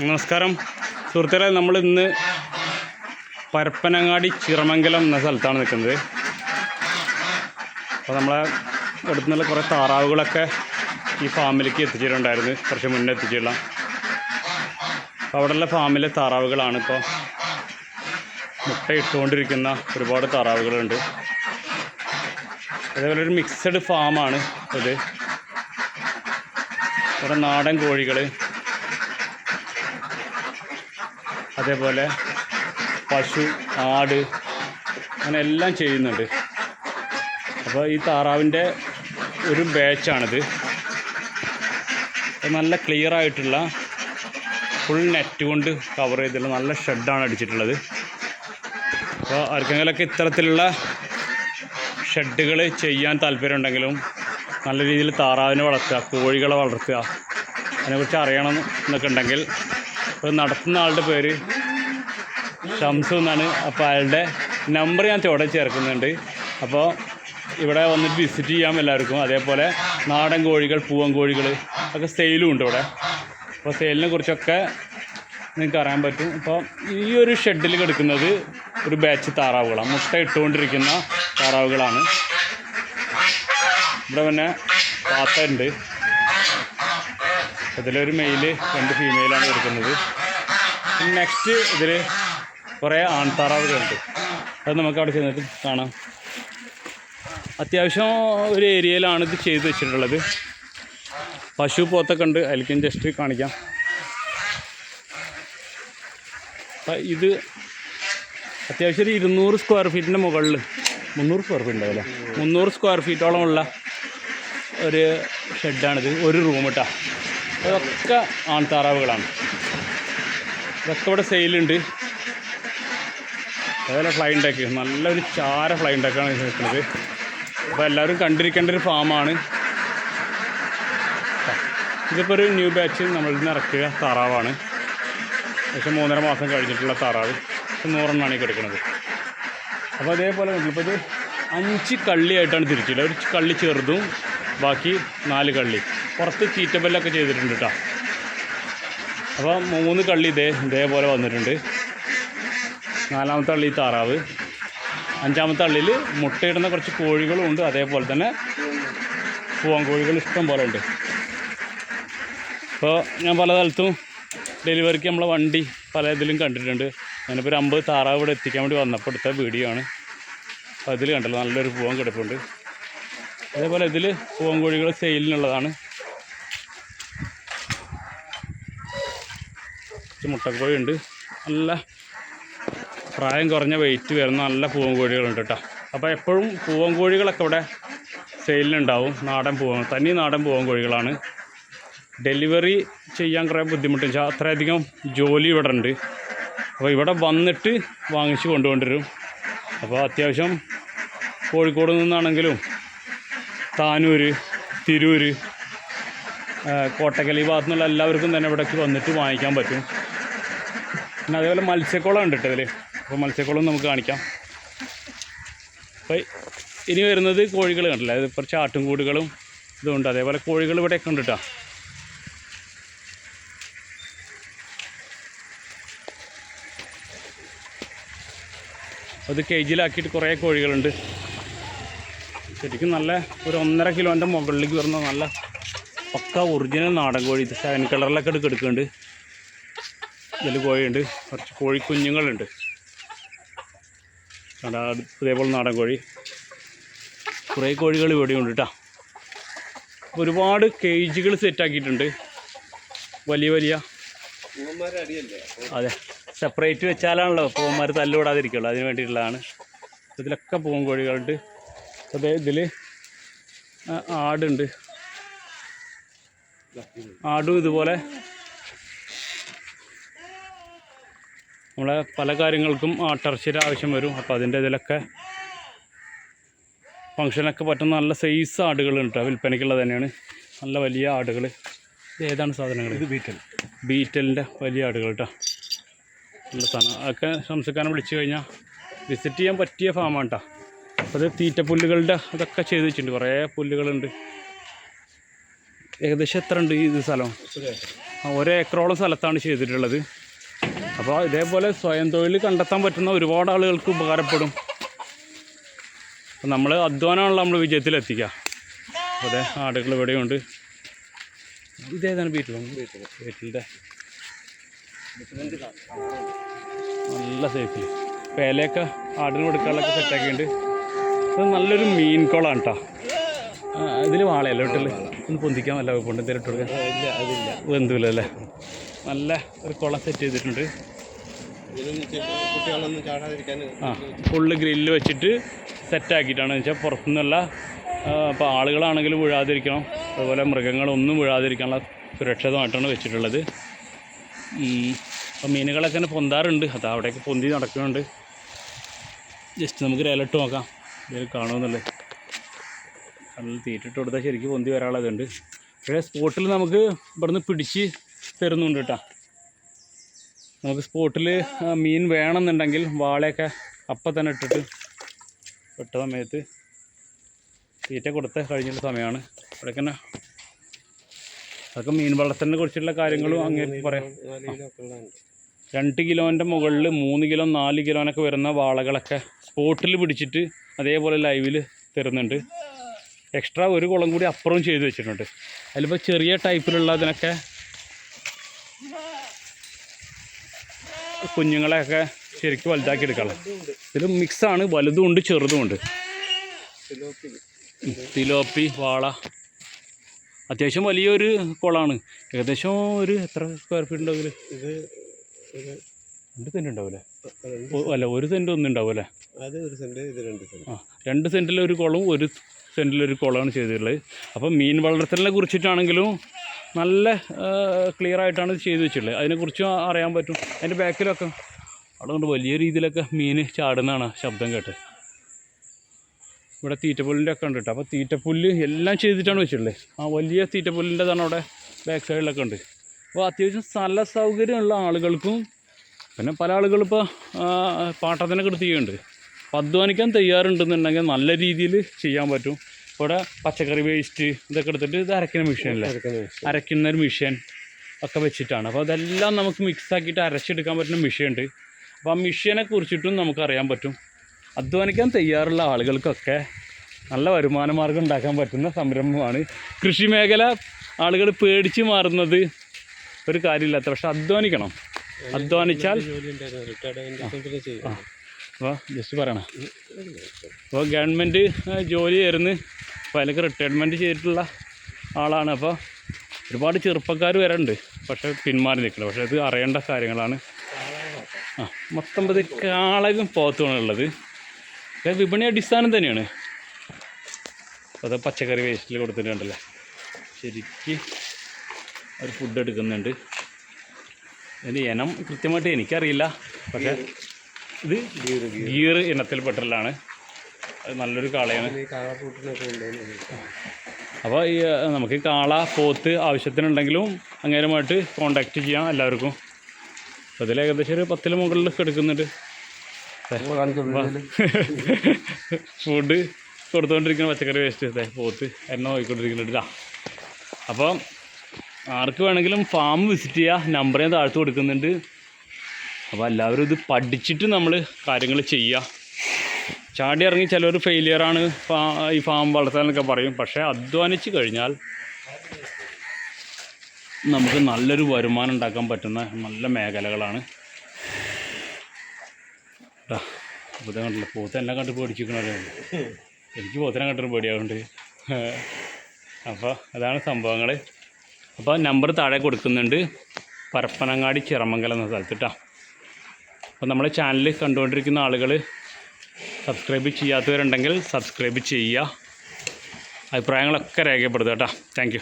നമസ്കാരം. സുഹൃത്തുക്കളെ നമ്മൾ ഇന്ന് പരപ്പനങ്ങാടി ചിറമംഗലം എന്ന സ്ഥലത്താണ് നിൽക്കുന്നത്. അപ്പോൾ നമ്മളെ അടുത്തുനിന്നുള്ള കുറേ താറാവുകളൊക്കെ ഈ ഫാമിലേക്ക് എത്തിച്ചിട്ടുണ്ടായിരുന്നു. കുറച്ച് മുന്നേ എത്തിച്ചിട്ടുള്ള. അപ്പോൾ അവിടെയുള്ള ഫാമിലെ താറാവുകളാണ് ഇപ്പോൾ മുട്ട ഇട്ടുകൊണ്ടിരിക്കുന്ന ഒരുപാട് താറാവുകളുണ്ട്. അതേപോലെ ഒരു മിക്സഡ് ഫാമാണ് ഇത്. കുറേ നാടൻ കോഴികൾ അതേപോലെ പശു ആട് അങ്ങനെ എല്ലാം ചെയ്യുന്നുണ്ട്. അപ്പോൾ ഈ താറാവിന്റെ ഒരു ബാച്ചാണിത്. നല്ല ക്ലിയർ ആയിട്ടുള്ള ഫുൾ നെറ്റ് കൊണ്ട് കവർ ചെയ്തിട്ടുള്ള നല്ല ഷെഡാണ് അടിച്ചിട്ടുള്ളത്. അപ്പോൾ ആർക്കെങ്കിലൊക്കെ ഇത്തരത്തിലുള്ള ഷെഡുകൾ ചെയ്യാൻ താല്പര്യമുണ്ടെങ്കിലും നല്ല രീതിയിൽ താറാവിനെ വളർത്തുക കോഴികളെ വളർത്തുക അതിനെക്കുറിച്ച് അറിയണം എന്നൊക്കെ ഉണ്ടെങ്കിൽ ഒരു നടത്തുന്ന ആളുടെ പേര് ഷംസു എന്നാണ്. അപ്പോൾ അയാളുടെ നമ്പർ ഞാൻ ചുവടെ ചേർക്കുന്നുണ്ട്. അപ്പോൾ ഇവിടെ വന്നിട്ട് വിസിറ്റ് ചെയ്യാം എല്ലാവർക്കും. അതേപോലെ നാടൻ കോഴികൾ പൂവൻ കോഴികൾ ഒക്കെ സെയിലും ഉണ്ട് ഇവിടെ. അപ്പോൾ സെയിലിനെ കുറിച്ചൊക്കെ നിങ്ങൾക്ക് അറിയാൻ പറ്റും. അപ്പോൾ ഈ ഒരു ഷെഡിൽ കിടക്കുന്നത് ഒരു ബാച്ച് താറാവുകളാണ്. മുട്ട ഇട്ടുകൊണ്ടിരിക്കുന്ന താറാവുകളാണ്. ഇവിടെ പിന്നെ പാത്തുണ്ട് ഇതിലൊരു മെയിൽ രണ്ട് ഫീമെയിലാണ് കൊടുക്കുന്നത് നെക്സ്റ്റ് ഇതിൽ കുറേ ആൺതാറാവുകളുണ്ട്. അത് നമുക്ക് അവിടെ ചെന്നിട്ട് കാണാം. അത്യാവശ്യം ഒരു ഏരിയയിലാണ് ഇത് ചെയ്ത് വെച്ചിട്ടുള്ളത്. പശു പോത്തൊക്കെ ഉണ്ട്. അതിലേക്കും ജസ്റ്റ് കാണിക്കാം. ഇത് അത്യാവശ്യം ഒരു ഇരുന്നൂറ് സ്ക്വയർ ഫീറ്റിന്റെ മുകളിൽ മുന്നൂറ് സ്ക്വയർ ഫീറ്റ് ഉണ്ടാവില്ല? മുന്നൂറ് സ്ക്വയർ ഫീറ്റോളം ഉള്ള ഒരു ഷെഡാണിത് ഒരു റൂം കേട്ടോ അതൊക്കെ ആൺതാറാവുകളാണ്. ഇതൊക്കെ ഇവിടെ സെയിലുണ്ട് അതുപോലെ ഫ്ലൈ ഉണ്ടാക്കി. നല്ലൊരു ചാര ഫ്ലൈ ഉണ്ടാക്കാണ് നിൽക്കുന്നത്. അപ്പോൾ എല്ലാവരും കണ്ടിരിക്കേണ്ട ഒരു ഫാമാണ് ഇതിപ്പോൾ ഒരു ന്യൂ ബാച്ച് നമ്മളിൽ നിന്ന് ഇറക്കിയ താറാവാണ്. പക്ഷേ മൂന്നര മാസം കഴിഞ്ഞിട്ടുള്ള താറാവ്. നൂറെണ്ണമാണ് ഈ കിടക്കുന്നത്. അപ്പോൾ അതേപോലെ ഇപ്പോൾ ഇത് അഞ്ച് കള്ളിയായിട്ടാണ് തിരിച്ചിട്ടുള്ളത്. ഒരു കള്ളി ചെറുതും ബാക്കി നാല് കള്ളി. പുറത്ത് ചീറ്റപ്പല്ലൊക്കെ ചെയ്തിട്ടുണ്ട് കേട്ടോ അപ്പോൾ മൂന്ന് കള്ളി ഇതേ ഇതേപോലെ വന്നിട്ടുണ്ട്. നാലാമത്തെ അള്ളി താറാവ്. അഞ്ചാമത്തെ അള്ളിയിൽ മുട്ടയിടുന്ന കുറച്ച് കോഴികളും ഉണ്ട്. അതേപോലെ തന്നെ പൂവാൻ കോഴികൾ ഇഷ്ടം പോലെ ഉണ്ട്. അപ്പോൾ ഞാൻ പല സ്ഥലത്തും ഡെലിവറിക്ക് നമ്മളെ വണ്ടി പല ഇതിലും കണ്ടിട്ടുണ്ട്. ഞാനിപ്പോൾ ഒരു അമ്പത് താറാവ് ഇവിടെ എത്തിക്കാൻ വേണ്ടി വന്നപ്പോൾ എടുത്ത വീഡിയോ ആണ്. അപ്പോൾ അതിൽ കണ്ടല്ലോ നല്ലൊരു പൂവൻ കിടപ്പുണ്ട്. അതേപോലെ ഇതിൽ പൂവൻ കോഴികൾ സെയിലിനുള്ളതാണ് കുറച്ച് മുട്ടക്കോഴി ഉണ്ട്. നല്ല പ്രായം കുറഞ്ഞ വെയിറ്റ് വരുന്ന നല്ല പൂവൻ കോഴികളുണ്ട് കേട്ടോ. അപ്പോൾ എപ്പോഴും പൂവൻ കോഴികളൊക്കെ ഇവിടെ സെയിലിനുണ്ടാവും നാടൻ പൂവൻ തനി നാടൻ പൂവൻ കോഴികളാണ് ഡെലിവറി ചെയ്യാൻ കുറേ ബുദ്ധിമുട്ട് വെച്ചാൽ അത്രയധികം ജോലി ഇവിടെ ഉണ്ട്. അപ്പോൾ ഇവിടെ വന്നിട്ട് വാങ്ങിച്ച് കൊണ്ടുകൊണ്ടുവരും അപ്പോൾ അത്യാവശ്യം കോഴിക്കോട് നിന്നാണെങ്കിലും താനൂര് തിരൂര് കോട്ടക്കലി കോട്ടക്കൽ ഈ ഭാഗത്തു എല്ലാവർക്കും തന്നെ ഇവിടേക്ക് വന്നിട്ട് വാങ്ങിക്കാൻ പറ്റും. പിന്നെ അതേപോലെ മത്സ്യക്കുളം ഉണ്ട് കേട്ടോ ഇതിൽ അപ്പോൾ മത്സ്യക്കുളം നമുക്ക് കാണിക്കാം. അപ്പോൾ ഇനി വരുന്നത് കോഴികൾ കണ്ടില്ല? അത് കുറച്ച് ആട്ടുംകൂടുകളും ഇതുണ്ട്. അതേപോലെ കോഴികൾ ഇവിടെയൊക്കെ ഉണ്ട് കേട്ടോ. അത് കേജിലാക്കിയിട്ട് കുറേ കോഴികളുണ്ട്. ശരിക്കും നല്ല ഒരു ഒന്നര കിലോന്റെ മുകളിലേക്ക് വരുന്ന നല്ല പക്ക ഒറിജിനൽ നാടൻ കോഴി. ഇത് സെവൻ കളറിലൊക്കെ എടുക്ക് എടുക്കുന്നുണ്ട് ഇതിൽ കോഴിയുണ്ട്. കുറച്ച് കോഴിക്കുഞ്ഞുങ്ങളുണ്ട്. കണ്ട ഇതേപോലെ നാടൻ കോഴി. കുറേ കോഴികൾ ഇവിടെയുണ്ട് കേട്ടോ ഒരുപാട് കേജുകൾ സെറ്റാക്കിയിട്ടുണ്ട് വലിയ വലിയ. അതെ. സെപ്പറേറ്റ് വെച്ചാലാണല്ലോ പൂവന്മാർ തല്ലുവിടാതിരിക്കുള്ളൂ അതിന് വേണ്ടിയിട്ടുള്ളതാണ്. ഇതിലൊക്കെ പൂവൻ കോഴികളുണ്ട്. അതേ ഇതിൽ ആടുണ്ട്. ആടും ഇതുപോലെ നമ്മളെ പല കാര്യങ്ങൾക്കും ടർച്ചർ ആവശ്യം വരും. അപ്പോൾ അതിന്റെ ഇതിലൊക്കെ ഫങ്ഷനൊക്കെ പറ്റുന്ന നല്ല സൈസ് ആടുകളുണ്ട് വിൽപ്പനയ്ക്കുള്ളത് തന്നെയാണ്. നല്ല വലിയ ആടുകൾ. ഇത് ഏതാണ് സാധനങ്ങൾ? ഇത് ബീറ്റൽ ബീറ്റലിന്റെ വലിയ ആടുകൾ കേട്ടോ. നല്ല സാധനം. അതൊക്കെ സംസ്കാരം വിളിച്ചു കഴിഞ്ഞാൽ വിസിറ്റ് ചെയ്യാൻ പറ്റിയ ഫാമാണ് കേട്ടോ. അപ്പോൾ അത് തീറ്റപ്പുല്ലുകളുടെ അതൊക്കെ ചെയ്ത് വെച്ചിട്ടുണ്ട്. കുറേ പുല്ലുകളുണ്ട്. ഏകദേശം എത്ര ഉണ്ട് ഇത് സ്ഥലം? ഒരു ഏക്കർ ഒരു ഏക്കറോളം സ്ഥലത്താണ് ചെയ്തിട്ടുള്ളത്. അപ്പോൾ ഇതേപോലെ സ്വയം തൊഴിൽ കണ്ടെത്താൻ പറ്റുന്ന ഒരുപാട് ആളുകൾക്ക് ഉപകാരപ്പെടും. നമ്മൾ അധ്വാനമാണല്ലോ നമ്മൾ വിജയത്തിലെത്തിക്കുക അതെ ആടുകൾ ഇവിടെയുണ്ട്. ഇതേതാണ് ബീറ്റിലും ബീറ്റിലിന്റെ നല്ല സൈസിൽ പേലയൊക്കെ ആടിന് കൊടുക്കാനുള്ളൊക്കെ സെറ്റാക്കിയിട്ടുണ്ട് ഇത് നല്ലൊരു മീൻ കുളമാണ് കേട്ടോ ഇതിൽ വാളയല്ലോ വീട്ടിൽ ഒന്ന് പൊന്തിക്കാൻ വല്ല കുഴപ്പമുണ്ട് എന്തെങ്കിലും ഇട്ട് കൊടുക്കാൻ? നല്ല ഒരു കുളം സെറ്റ് ചെയ്തിട്ടുണ്ട്. ആ ഫുള്ള് ഗ്രില്ല് വെച്ചിട്ട് സെറ്റാക്കിയിട്ടാണ് വെച്ചാൽ പുറത്തുനിന്നുള്ള ഇപ്പോൾ ആളുകളാണെങ്കിലും വീഴാതിരിക്കണം അതുപോലെ മൃഗങ്ങളൊന്നും വീഴാതിരിക്കാനുള്ള സുരക്ഷിതമായിട്ടാണ് വെച്ചിട്ടുള്ളത്. അപ്പോൾ മീനുകളൊക്കെ തന്നെ പൊന്താറുണ്ട്. അത് അവിടെയൊക്കെ പൊന്തി നടക്കുന്നുണ്ട്. ജസ്റ്റ് നമുക്ക് രേലിട്ട് നോക്കാം. ഇതിൽ കാണുമെന്നുള്ളത്. നല്ല തീറ്റിട്ട് കൊടുത്താൽ ശരിക്കും പൊന്തി വരാനുള്ളതുണ്ട്. പക്ഷേ സ്പോട്ടിൽ നമുക്ക് ഇവിടുന്ന് പിടിച്ച് തരുന്നുണ്ട് കേട്ടോ നമുക്ക് സ്പോട്ടിൽ മീൻ വേണമെന്നുണ്ടെങ്കിൽ വാളയൊക്കെ അപ്പം തന്നെ ഇട്ടിട്ട് ഇട്ട സമയത്ത് തീറ്റ കൊടുത്ത കഴിഞ്ഞിട്ട് സമയമാണ്. അവിടേക്ക് തന്നെ അതൊക്കെ മീൻ വളർത്തലിനെ കുറിച്ചുള്ള കാര്യങ്ങളും അങ്ങനെ പറയാം. രണ്ട് കിലോന്റെ മുകളിൽ മൂന്ന് കിലോ നാല് കിലോനൊക്കെ വരുന്ന വാളകളൊക്കെ സ്പോട്ടിൽ പിടിച്ചിട്ട് അതേപോലെ ലൈവിൽ തരുന്നുണ്ട്. എക്സ്ട്രാ ഒരു കുളം കൂടി അപ്പുറം ചെയ്ത് വെച്ചിട്ടുണ്ട്. അതിലിപ്പോൾ ചെറിയ ടൈപ്പിലുള്ളതിനൊക്കെ കുഞ്ഞുങ്ങളെയൊക്കെ ശരിക്കും വലുതാക്കി എടുക്കണം. ഇതിൽ മിക്സാണ് വലുതും ഉണ്ട് ചെറുതും ഉണ്ട്. തിലോപ്പി വാള. അത്യാവശ്യം വലിയൊരു കുളമാണ് ഏകദേശം ഒരു എത്ര സ്ക്വയർ ഫീറ്റ് ഉണ്ടാവും രണ്ട് സെന്റ് ഉണ്ടാവില്ലേ അല്ല ഒരു സെന്റ് ഒന്നും ഉണ്ടാവില്ലേ രണ്ട് സെന്റ് ആ രണ്ട് സെന്റിലൊരു കുളവും ഒരു സെന്റിലൊരു കുളമാണ് ചെയ്തിട്ടുള്ളത്. അപ്പം മീൻ വളർത്തലിനെ കുറിച്ചിട്ടാണെങ്കിലും നല്ല ക്ലിയർ ആയിട്ടാണ് ഇത് ചെയ്ത് വെച്ചിട്ടുള്ളത്. അതിനെക്കുറിച്ചും അറിയാൻ പറ്റും. അതിന്റെ ബാക്കിലൊക്കെ അവിടെ കൊണ്ട് വലിയ രീതിയിലൊക്കെ മീൻ ചാടുന്നതാണ് ശബ്ദം കേട്ട്. ഇവിടെ തീറ്റപ്പുല്ലിന്റെ ഒക്കെ ഉണ്ട് കേട്ടോ. അപ്പോൾ തീറ്റപ്പുല്ല് എല്ലാം ചെയ്തിട്ടാണ് വെച്ചിട്ടുള്ളത്. ആ വലിയ തീറ്റപ്പുല്ലിന്റെതാണ് അവിടെ ബാക്ക് സൈഡിലൊക്കെ ഉണ്ട്. അപ്പോൾ അത്യാവശ്യം സ്ഥല സൗകര്യമുള്ള ആളുകൾക്കും പിന്നെ പല ആളുകളും ഇപ്പോൾ പാട്ടത്തിനൊക്കെ എടുത്ത് ചെയ്യുന്നുണ്ട്. അപ്പോൾ അധ്വാനിക്കാൻ തയ്യാറുണ്ടെന്നുണ്ടെങ്കിൽ നല്ല രീതിയിൽ ചെയ്യാൻ പറ്റും. ഇവിടെ പച്ചക്കറി വേസ്റ്റ് ഇതൊക്കെ എടുത്തിട്ട് ഇത് അരയ്ക്കുന്ന മെഷീനല്ലേ അരക്കുന്ന ഒരു മെഷീൻ ഒക്കെ വെച്ചിട്ടാണ്. അപ്പോൾ അതെല്ലാം നമുക്ക് മിക്സ് ആക്കിയിട്ട് അരച്ചെടുക്കാൻ പറ്റുന്ന മെഷീൻ ഉണ്ട്. അപ്പോൾ ആ മെഷീനെ കുറിച്ചിട്ടും നമുക്ക് അറിയാൻ പറ്റും. അധ്വാനിക്കാൻ തയ്യാറുള്ള ആളുകൾക്കൊക്കെ നല്ല വരുമാന മാർഗം ഉണ്ടാക്കാൻ പറ്റുന്ന സംരംഭമാണ്. കൃഷി മേഖല ആളുകൾ പേടിച്ച് മാറുന്നത് ഒരു കാര്യമില്ലാത്ത പക്ഷെ അധ്വാനിക്കണം. അധ്വാനിച്ചാൽ അപ്പോൾ ജസ്റ്റ് പറയണം. അപ്പോൾ ഗവൺമെന്റ് ജോലി ആയിരുന്നു അപ്പോൾ അതിലൊക്കെ റിട്ടയർമെന്റ് ചെയ്തിട്ടുള്ള ആളാണ്. അപ്പോൾ ഒരുപാട് ചെറുപ്പക്കാർ വരണ്ട് പക്ഷേ പിന്മാറി നിൽക്കണം പക്ഷേ ഇത് അറിയേണ്ട കാര്യങ്ങളാണ്. ആ മൊത്തം ഇത് കാളകം പോത്തുമാണ് ഉള്ളത്. ഇത് വിപണി അടിസ്ഥാനം തന്നെയാണ്. അത് പച്ചക്കറി വേസ്റ്റിൽ കൊടുത്തിട്ടുണ്ടല്ലേ ശരിക്ക് ഒരു ഫുഡ് എടുക്കുന്നുണ്ട്. അതിന്റെ ഇനം കൃത്യമായിട്ട് എനിക്കറിയില്ല. പക്ഷേ ഇത് ഗിയർ ഗീർ ഇനത്തിൽപ്പെട്ടതാണ് അത് നല്ലൊരു കാളയാണ്. അപ്പോൾ ഈ നമുക്ക് കാള പോത്ത് ആവശ്യത്തിനുണ്ടെങ്കിലും അങ്ങേരുമായിട്ട് കോണ്ടാക്ട് ചെയ്യാം എല്ലാവർക്കും. അപ്പോൾ ഇതിൽ ഏകദേശം ഒരു പത്തിൽ മുകളിൽ എടുക്കുന്നുണ്ട്. ഫുഡ് കൊടുത്തുകൊണ്ടിരിക്കുന്ന പച്ചക്കറി വേസ്റ്റ് അതെ പോത്ത് എണ്ണ നോക്കിക്കൊണ്ടിരിക്കുന്നുണ്ട് അപ്പം അപ്പോൾ ആർക്ക് വേണമെങ്കിലും ഫാം വിസിറ്റ് ചെയ്യുക നമ്പർ ഞാൻ താഴ്ത്തു കൊടുക്കുന്നുണ്ട്. അപ്പോൾ എല്ലാവരും ഇത് പഠിച്ചിട്ട് നമ്മൾ കാര്യങ്ങൾ ചെയ്യുക ചാടി ഇറങ്ങി ചിലർ ഫെയിലിയറാണ് ഈ ഫാം വളർത്താനൊക്കെ പറയും. പക്ഷേ അധ്വാനിച്ച് കഴിഞ്ഞാൽ നമുക്ക് നല്ലൊരു വരുമാനം ഉണ്ടാക്കാൻ പറ്റുന്ന നല്ല മേഖലകളാണ്. ഇത് കണ്ടില്ല. പോത്ത് എല്ലാം കണ്ട് പേടിച്ചിരിക്കണല്ലോ എനിക്ക് പോത്തനെ കണ്ടിട്ട് പേടിയാവുന്നുണ്ട്. അപ്പോൾ അതാണ് സംഭവങ്ങൾ അപ്പോൾ നമ്പർ താഴെ കൊടുക്കുന്നുണ്ട്. പരപ്പനങ്ങാടി ചിറമംഗലം എന്ന സ്ഥലത്ത് കേട്ടോ അപ്പോൾ നമ്മുടെ ചാനൽ കണ്ടുകൊണ്ടിരിക്കുന്ന ആളുകൾ സബ്സ്ക്രൈബ് ചെയ്യാത്തവരുണ്ടെങ്കിൽ സബ്സ്ക്രൈബ് ചെയ്യുക. അഭിപ്രായങ്ങളൊക്കെ രേഖപ്പെടുത്തുക കേട്ടോ. താങ്ക്